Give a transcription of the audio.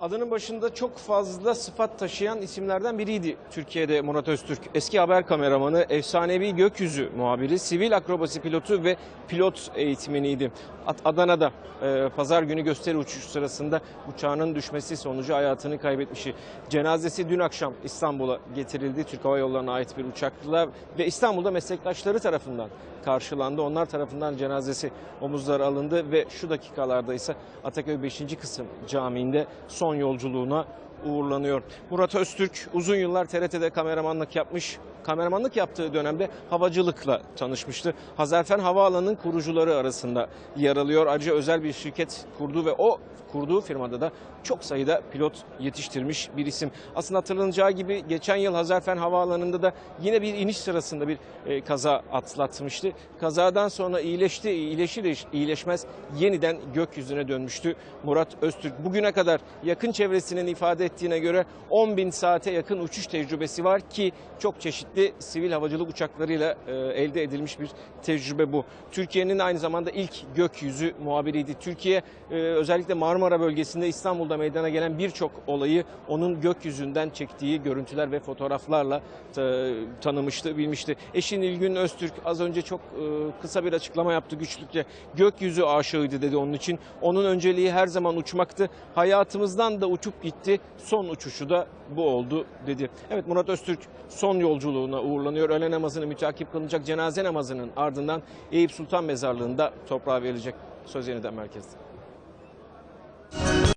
Adının başında çok fazla sıfat taşıyan isimlerden biriydi Türkiye'de Murat Öztürk. Eski haber kameramanı, efsanevi gökyüzü muhabiri, sivil akrobasi pilotu ve pilot eğitmeniydi. Ad- Adana'da e, pazar günü gösteri uçuşu sırasında uçağının düşmesi sonucu hayatını kaybetmişi. Cenazesi dün akşam İstanbul'a getirildi. Türk Hava Yolları'na ait bir uçakla ve İstanbul'da meslektaşları tarafından karşılandı. Onlar tarafından cenazesi omuzlara alındı ve şu dakikalarda ise Ataköy 5. Kısım Camii'nde son yolculuğuna uğurlanıyor. Murat Öztürk uzun yıllar TRT'de kameramanlık yapmış. Kameramanlık yaptığı dönemde havacılıkla tanışmıştı. Hazarfen Havaalanı'nın kurucuları arasında yer alıyor. Ayrıca özel bir şirket kurdu ve o kurduğu firmada da çok sayıda pilot yetiştirmiş bir isim. Aslında hatırlanacağı gibi geçen yıl Hazarfen Havaalanı'nda da yine bir iniş sırasında bir e, kaza atlatmıştı. Kazadan sonra iyileşti, iyileşir iyileşmez yeniden gökyüzüne dönmüştü Murat Öztürk. Bugüne kadar yakın çevresinin ifade ettiğine göre 10 bin saate yakın uçuş tecrübesi var ki çok çeşitli sivil havacılık uçaklarıyla e, elde edilmiş bir tecrübe bu. Türkiye'nin aynı zamanda ilk gökyüzü muhabiriydi. Türkiye e, özellikle Marmara bölgesinde İstanbul'da meydana gelen birçok olayı onun gökyüzünden çektiği görüntüler ve fotoğraflarla ta- tanımıştı, bilmişti. Eşi Nilgün Öztürk az önce çok e, kısa bir açıklama yaptı güçlükle. Gökyüzü aşığıydı dedi onun için. Onun önceliği her zaman uçmaktı. Hayatımızdan da uçup gitti. Son uçuşu da bu oldu dedi. Evet Murat Öztürk son yolculuğuna uğurlanıyor. Öğle namazını mütakip kılınacak cenaze namazının ardından Eyüp Sultan Mezarlığı'nda toprağa verilecek. Söz yeniden merkezde.